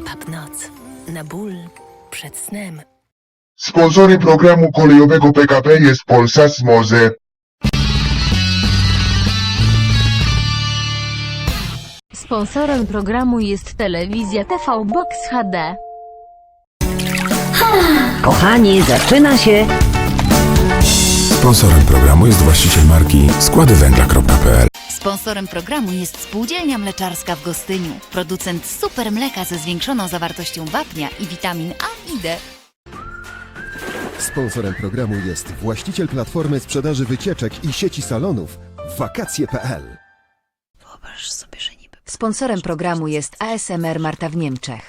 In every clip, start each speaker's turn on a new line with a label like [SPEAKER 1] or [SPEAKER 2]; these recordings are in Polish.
[SPEAKER 1] Pap Noc. Na ból przed snem.
[SPEAKER 2] Sponsorem programu kolejowego PKP jest Polsat Moze.
[SPEAKER 3] Sponsorem programu jest telewizja TV Box HD.
[SPEAKER 4] Kochani, zaczyna się
[SPEAKER 5] Sponsorem programu jest właściciel marki składywęgla.pl.
[SPEAKER 6] Sponsorem programu jest Spółdzielnia Mleczarska w Gostyniu, producent super mleka ze zwiększoną zawartością wapnia i witamin A i D.
[SPEAKER 7] Sponsorem programu jest właściciel platformy sprzedaży wycieczek i sieci salonów wakacje.pl.
[SPEAKER 8] Sponsorem programu jest ASMR Marta w Niemczech.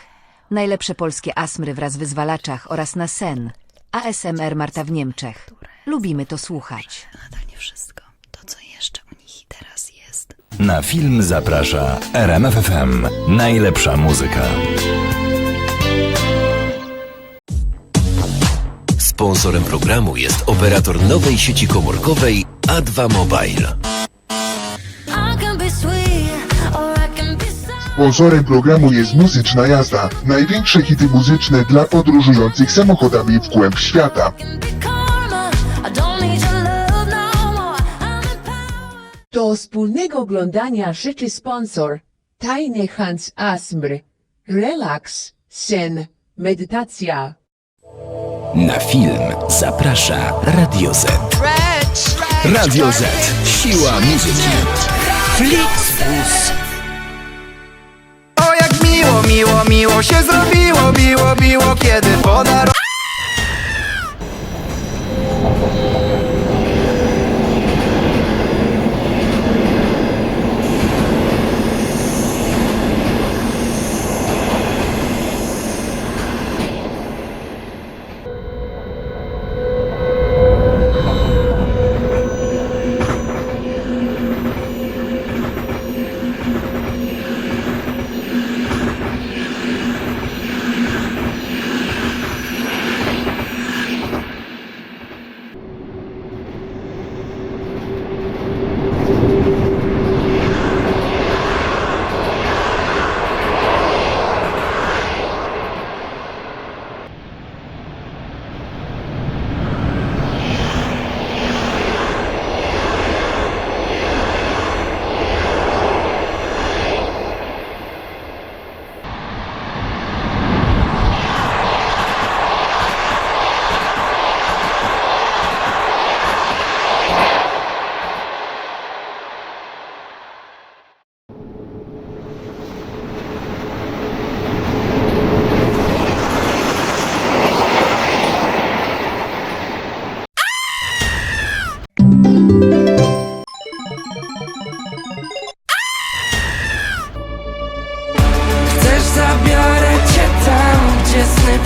[SPEAKER 8] Najlepsze polskie asmry wraz w wyzwalaczach oraz na sen. ASMR Marta w Niemczech. Lubimy to słuchać.
[SPEAKER 6] Nadal nie wszystko. To, co jeszcze u nich teraz jest.
[SPEAKER 9] Na film zaprasza RMFFM. Najlepsza muzyka.
[SPEAKER 10] Sponsorem programu jest operator nowej sieci komórkowej A2 Mobile.
[SPEAKER 2] Sponsorem programu jest Muzyczna Jazda. Największe hity muzyczne dla podróżujących samochodami w głęb świata.
[SPEAKER 11] Do wspólnego oglądania życzy sponsor Tajny Hans Asmr. Relaks, sen, medytacja.
[SPEAKER 10] Na film zaprasza Radio Z. Radio Z. Siła muzyki. Flixbus.
[SPEAKER 12] O jak miło, miło, miło się zrobiło, biło, biło, kiedy podar...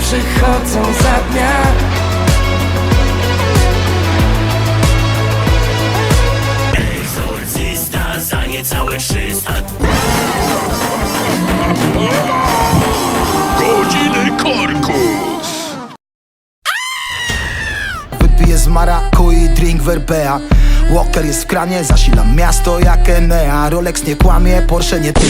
[SPEAKER 13] przychodzą za dnia. Egzorcysta za niecałe 300
[SPEAKER 9] Godziny korkus.
[SPEAKER 12] Wypiję z marakui, drink werbea Walker jest w kranie, zasilam miasto jak Enea. Rolex nie kłamie, Porsche nie ty